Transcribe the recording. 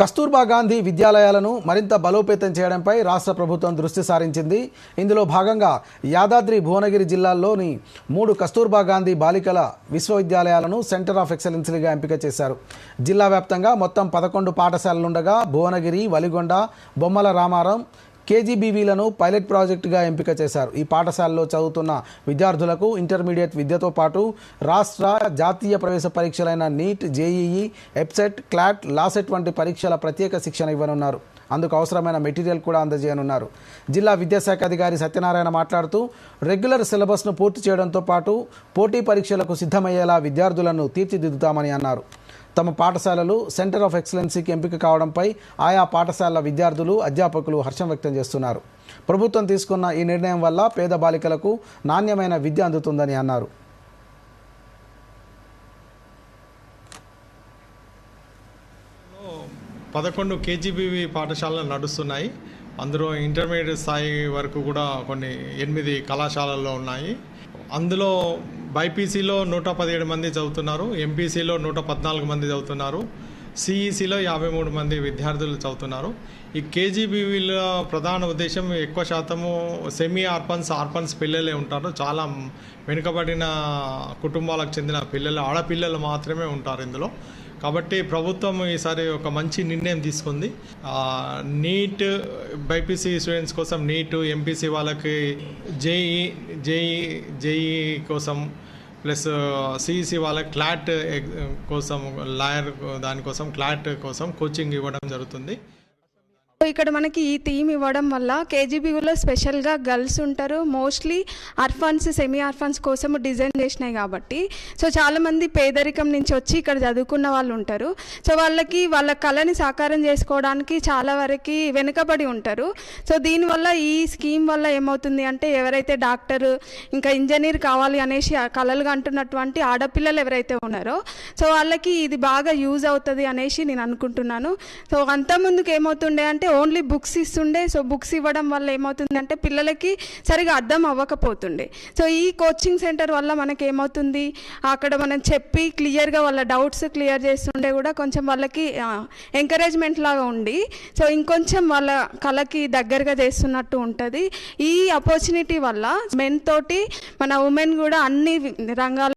కస్తూర్బా గాంధీ విద్యాలయాలను మరింత బలోపేతం చేయడంపై రాష్ట్ర ప్రభుత్వం దృష్టి సారించింది. ఇందులో భాగంగా యాదాద్రి భువనగిరి జిల్లాల్లోని మూడు కస్తూర్బా గాంధీ బాలికల విశ్వవిద్యాలయాలను సెంటర్ ఆఫ్ ఎక్సలెన్స్లుగా ఎంపిక చేశారు. జిల్లా వ్యాప్తంగా మొత్తం పదకొండు పాఠశాలలుండగా భువనగిరి వలిగొండ బొమ్మల రామారం కేజీబీవీలను పైలట్ ప్రాజెక్టుగా ఎంపిక చేశారు. ఈ పాఠశాలలో చదువుతున్న విద్యార్థులకు ఇంటర్మీడియట్ విద్యతో పాటు రాష్ట్ర జాతీయ ప్రవేశ పరీక్షలైన NEET JEE EAPCET CLAT LAWCET వంటి పరీక్షల ప్రత్యేక శిక్షణ ఇవ్వనున్నారు. అందుకు అవసరమైన మెటీరియల్ కూడా అందజేయనున్నారు. జిల్లా విద్యాశాఖ అధికారి సత్యనారాయణ మాట్లాడుతూ రెగ్యులర్ సిలబస్ను పూర్తి చేయడంతో పాటు పోటీ పరీక్షలకు సిద్ధమయ్యేలా విద్యార్థులను తీర్చిదిద్దుతామని అన్నారు. తమ పాఠశాలలు సెంటర్ ఆఫ్ ఎక్సలెన్సీకి ఎంపిక కావడంపై ఆయా పాఠశాలల విద్యార్థులు అధ్యాపకులు హర్షం వ్యక్తం చేస్తున్నారు. ప్రభుత్వం తీసుకున్న ఈ నిర్ణయం వల్ల పేద బాలికలకు నాణ్యమైన విద్య అందుతుందని అన్నారు. పదకొండు కేజీబీవి పాఠశాలలు నడుస్తున్నాయి. అందులో ఇంటర్మీడియట్ స్థాయి వరకు కూడా కొన్ని ఎనిమిది కళాశాలల్లో ఉన్నాయి. అందులో బైపీసీలో నూట పదిహేడు మంది చదువుతున్నారు ఎంపీసీలో నూట పద్నాలుగు మంది చదువుతున్నారు. సిఈసిలో యాభై మూడు మంది విద్యార్థులు చదువుతున్నారు. ఈ కేజీబీవీల ప్రధాన ఉద్దేశం ఎక్కువ శాతము సెమీ ఆర్పన్స్ ఆర్పన్స్ పిల్లలే ఉంటారు. చాలా వెనుకబడిన కుటుంబాలకు చెందిన పిల్లలు ఆడపిల్లలు మాత్రమే ఉంటారు ఇందులో. కాబట్టి ప్రభుత్వం ఈసారి ఒక మంచి నిర్ణయం తీసుకుంది. నీట్ బైపీసీ స్టూడెంట్స్ కోసం నీట్ ఎంపీసీ వాళ్ళకి జేఈ జేఈ జేఈ కోసం ప్లస్ సిఈసి వాళ్ళకి క్లాట్ ఎగ్- కోసం లాయర్ దానికోసం క్లాట్ కోసం కోచింగ్ ఇవ్వడం జరుగుతుంది. ఇక్కడ మనకి ఈ థీమ్ ఇవ్వడం వల్ల కేజీబీలో స్పెషల్గా గర్ల్స్ ఉంటారు. మోస్ట్లీ అర్ఫాన్స్ సెమీ అర్ఫాన్స్ కోసం డిజైన్ చేసినాయి కాబట్టి. సో చాలామంది పేదరికం నుంచి వచ్చి ఇక్కడ చదువుకున్న వాళ్ళు ఉంటారు. సో వాళ్ళకి వాళ్ళ కళని సాకారం చేసుకోవడానికి చాలా వరకు వెనుకబడి ఉంటారు. సో దీనివల్ల ఈ స్కీమ్ వల్ల ఏమవుతుంది అంటే ఎవరైతే డాక్టర్ ఇంకా ఇంజనీర్ కావాలి అనేసి కళలుగా అంటున్నటువంటి ఆడపిల్లలు ఎవరైతే ఉన్నారో సో వాళ్ళకి ఇది బాగా యూజ్ అవుతుంది అనేసి నేను అనుకుంటున్నాను. సో అంతకుముందుకు ఏమవుతుండే అంటే ఓన్లీ బుక్స్ ఇస్తుండే. సో బుక్స్ ఇవ్వడం వల్ల ఏమవుతుందంటే పిల్లలకి సరిగా అర్థం అవ్వకపోతుండే. సో ఈ కోచింగ్ సెంటర్ వల్ల మనకి ఏమవుతుంది అక్కడ మనం చెప్పి క్లియర్గా వాళ్ళ డౌట్స్ క్లియర్ చేస్తుండే కూడా కొంచెం వాళ్ళకి ఎంకరేజ్మెంట్ లాగా ఉండి సో ఇంకొంచెం వాళ్ళ కళకి దగ్గరగా చేస్తున్నట్టు ఉంటుంది. ఈ ఆపర్చునిటీ వల్ల మెన్ తోటి మన ఉమెన్ కూడా అన్ని రంగాల